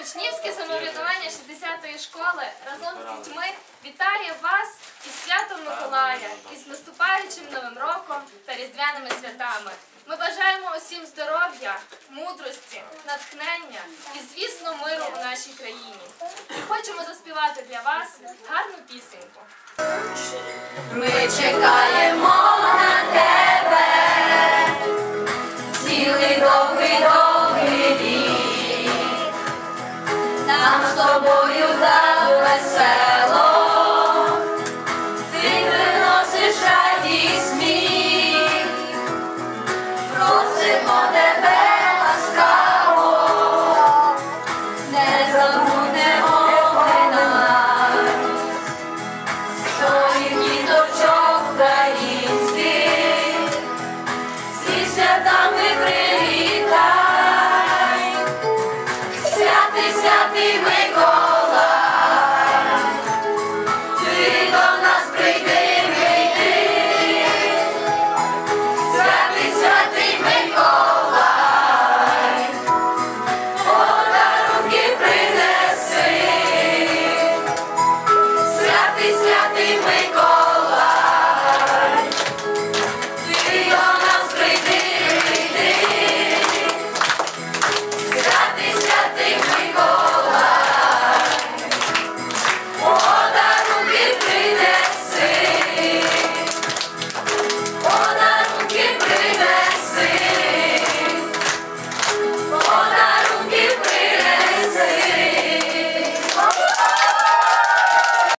Учнівське самоврядування 60-ї школи разом з дітьми вітає вас із святом Миколая, із наступаючим Новим роком та різдвяними святами. Ми бажаємо усім здоров'я, мудрості, натхнення і, звісно, миру у нашій країні. І хочемо заспівати для вас гарну пісеньку. Ми чекаємо на тебе, цілий довгий довгий Нам з тобою так весело, ти приносиш радість сміх. Просимо тебе святий Миколай, ти до нас прийди, прийди, святий, святий Миколай, подарунки принеси, святий, святий Миколай.